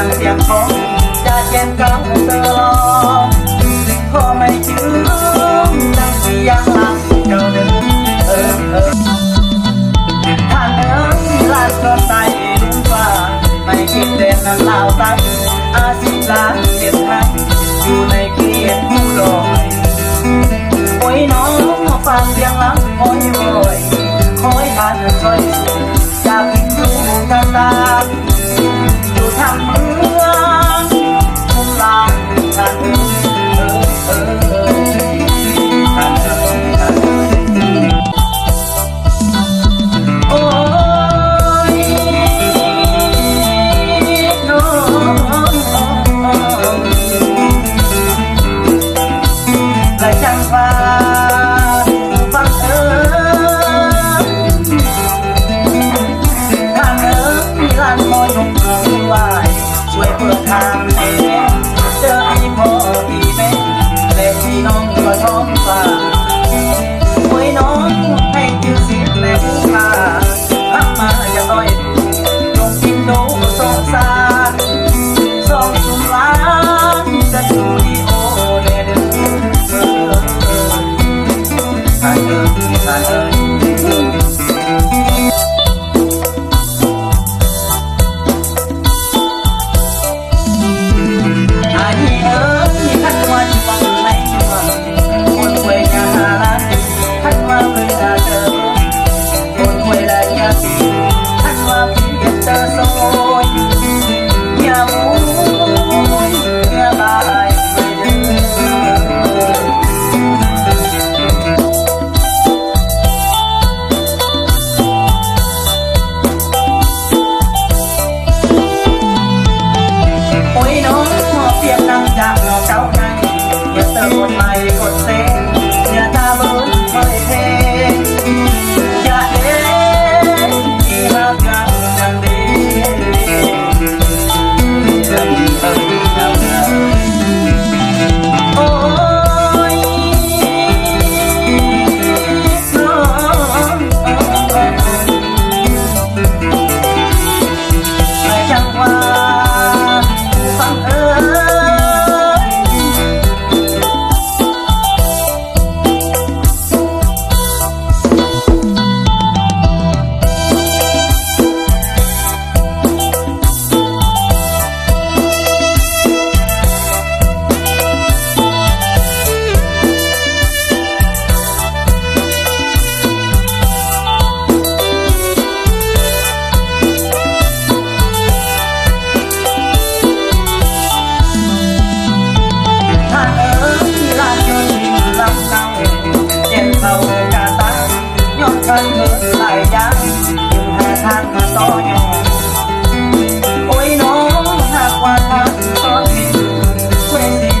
ดังเสียงของจะเจ็บกำตลอดพอไม่ถึงดังเสียงหลังเจ้าเดินเออเออท่านเอ๋ยลาดก็ใส่ลุงฟ้าไม่คิดเด่นนั้นลาวตันอาศิลาเก็บให้อยู่ในเขียนผู้ดอยโอ้ยน้องมาฟังเสียงลังโอ้ยโอ้ยคอยทานช่วยอยากกินดูตาตาอ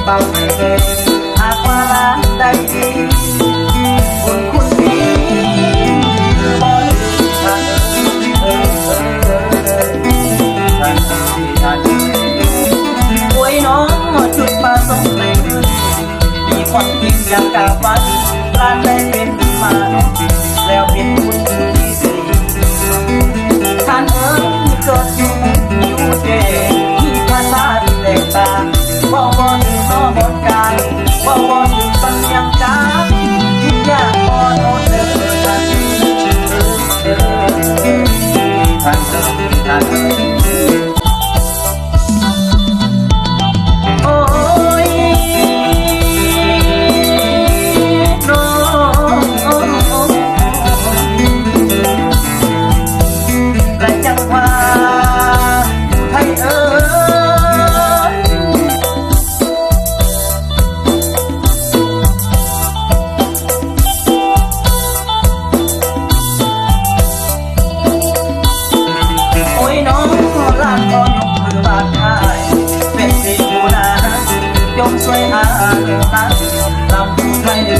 บาให้เลยหากว่าร้านใดดีคุณคุณพี่คือบอลทางเอ๋ยเออเออเออเอ๋ยทางเอ๋ยโอ้ยน้องจุดประสงค์ในมือมีความจริงอยางกาวันร้านได้เป็นมาเนาะแล้วเป็นคุณที่สี่ท่านเอ๋ยเกิด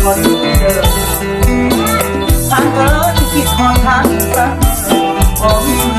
งอนเดิมทางเดินที่คิดหอนทางอีกครั้งผม